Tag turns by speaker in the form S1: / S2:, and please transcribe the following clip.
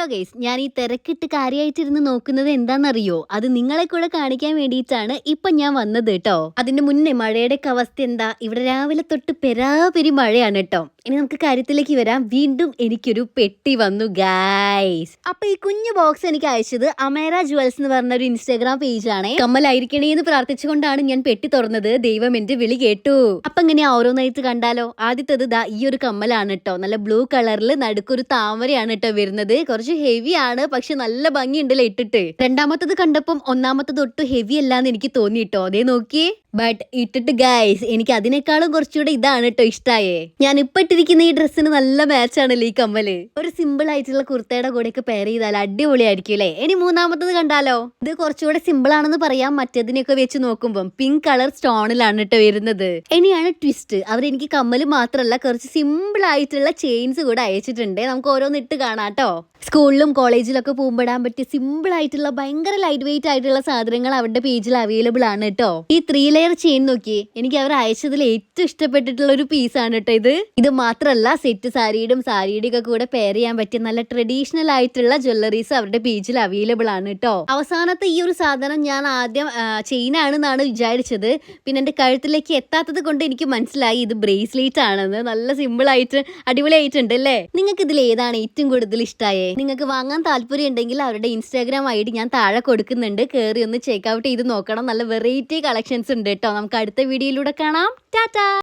S1: Hello guys. ഞാൻ ഈ തിരക്കിട്ട് കാര്യമായിട്ടിരുന്ന് നോക്കുന്നത് എന്താണെന്നറിയോ? അത് നിങ്ങളെ കൂടെ കാണിക്കാൻ വേണ്ടിയിട്ടാണ് ഇപ്പൊ ഞാൻ വന്നത് കേട്ടോ അതിന്റെ മുന്നേ മഴയുടെ അവസ്ഥ എന്താ? ഇവിടെ രാവിലെ തൊട്ട് പെരാപെരി മഴയാണ് കേട്ടോ ഇനി നമുക്ക് കാര്യത്തിലേക്ക് വരാം. വീണ്ടും എനിക്കൊരു പെട്ടി വന്നു ഗൈസ് അപ്പൊ ഈ കുഞ്ഞു ബോക്സ് എനിക്ക് അയച്ചത് അമേര ജുവൽസ് എന്ന് പറഞ്ഞ ഒരു ഇൻസ്റ്റാഗ്രാം പേജ് പേജാണ് കമ്മലായിരിക്കണേ എന്ന് പ്രാർത്ഥിച്ചുകൊണ്ടാണ് ഞാൻ പെട്ടി തുറന്നത്. ദൈവം എന്റെ വിളി കേട്ടു. അപ്പൊ ഇങ്ങനെ ഓരോന്നായിട്ട് കണ്ടാലോ? ആദ്യത്തത് ദാ ഈ ഒരു കമ്മലാണ് കേട്ടോ നല്ല ബ്ലൂ കളറിൽ നടുക്കൊരു താമരയാണ് കേട്ടോ വരുന്നത്. കുറച്ച് ഹെവി ആണ് പക്ഷെ നല്ല ഭംഗിയുണ്ടല്ലോ ഇട്ടിട്ട്. രണ്ടാമത്തത് കണ്ടപ്പം ഒന്നാമത്തത് ഒട്ടും ഹെവി അല്ലാന്ന് എനിക്ക് തോന്നിട്ടോ അതേ നോക്കിയേ. ബട്ട് ഇട്ടിട്ട് ഗൈസ് എനിക്ക് അതിനേക്കാളും കുറച്ചുകൂടെ ഇതാണ് കേട്ടോ ഇഷ്ടായേ. ഞാനിപ്പോ ഇട്ടിരിക്കുന്ന ഈ ഡ്രസ്സിന് നല്ല മാച്ച് ആണല്ലോ ഈ കമ്മൽ. ഒരു സിമ്പിൾ ആയിട്ടുള്ള കുർത്തയുടെ കൂടെയൊക്കെ പെയർ ചെയ്താൽ അടിപൊളിയായിരിക്കും അല്ലേ? ഇനി മൂന്നാമത്തത് കണ്ടാലോ? ഇത് കുറച്ചുകൂടെ സിമ്പിൾ ആണെന്ന് പറയാം മറ്റേതിനൊക്കെ വെച്ച് നോക്കുമ്പോൾ പിങ്ക് കളർ സ്റ്റോണിലാണ് കേട്ടോ വരുന്നത്. ഇനിയാണ് ട്വിസ്റ്റ് അവർ എനിക്ക് കമ്മൽ മാത്രമല്ല കുറച്ച് സിമ്പിൾ ആയിട്ടുള്ള ചെയിൻസ് കൂടെ അയച്ചിട്ടുണ്ട്. നമുക്ക് ഓരോന്ന് ഇട്ട് കാണാട്ടോ സ്കൂളിലും കോളേജിലൊക്കെ പോകുമ്പോടാൻ പറ്റിയ സിമ്പിൾ ആയിട്ടുള്ള ഭയങ്കര ലൈറ്റ് വെയിറ്റ് ആയിട്ടുള്ള സാധനങ്ങൾ അവരുടെ പേജിൽ അവൈലബിൾ ആണ് കേട്ടോ ഈ ത്രീ ലെയർ ചെയിൻ നോക്കി എനിക്ക് അവർ അയച്ചതിൽ ഏറ്റവും ഇഷ്ടപ്പെട്ടിട്ടുള്ള ഒരു പീസാണ് കേട്ടോ ഇത്. ഇത് മാത്രമല്ല സെറ്റ് സാരിയുടെയും സാരിയുടെയും ഒക്കെ കൂടെ പെയർ ചെയ്യാൻ പറ്റിയ നല്ല ട്രഡീഷണൽ ആയിട്ടുള്ള ജ്വല്ലറീസ് അവരുടെ പേജിൽ അവൈലബിൾ ആണ് കേട്ടോ അവസാനത്തെ ഈ ഒരു സാധനം ഞാൻ ആദ്യം ചെയിൻ ആണെന്നാണ് വിചാരിച്ചത്. പിന്നെ എന്റെ കഴുത്തിലേക്ക് എത്താത്തത് കൊണ്ട് എനിക്ക് മനസ്സിലായി ഇത് ബ്രേസ്ലെറ്റ് ആണെന്ന്. നല്ല സിമ്പിൾ ആയിട്ട് അടിപൊളിയായിട്ടുണ്ട് അല്ലേ? നിങ്ങൾക്ക് ഇതിൽ ഏതാണ് ഏറ്റവും കൂടുതൽ ഇഷ്ടമായേ നിങ്ങൾക്ക് വാങ്ങാൻ താല്പര്യം ഉണ്ടെങ്കിൽ അവരുടെ ഇൻസ്റ്റാഗ്രാം ഐ ഡി ഞാൻ താഴെ കൊടുക്കുന്നുണ്ട്. കയറി ഒന്ന് ചെക്ക് ഔട്ട് ചെയ്ത് നോക്കണം. നല്ല വെറൈറ്റി കളക്ഷൻസ് ഉണ്ട് കേട്ടോ നമുക്ക് അടുത്ത വീഡിയോയിലൂടെ കാണാം. ടാറ്റാ!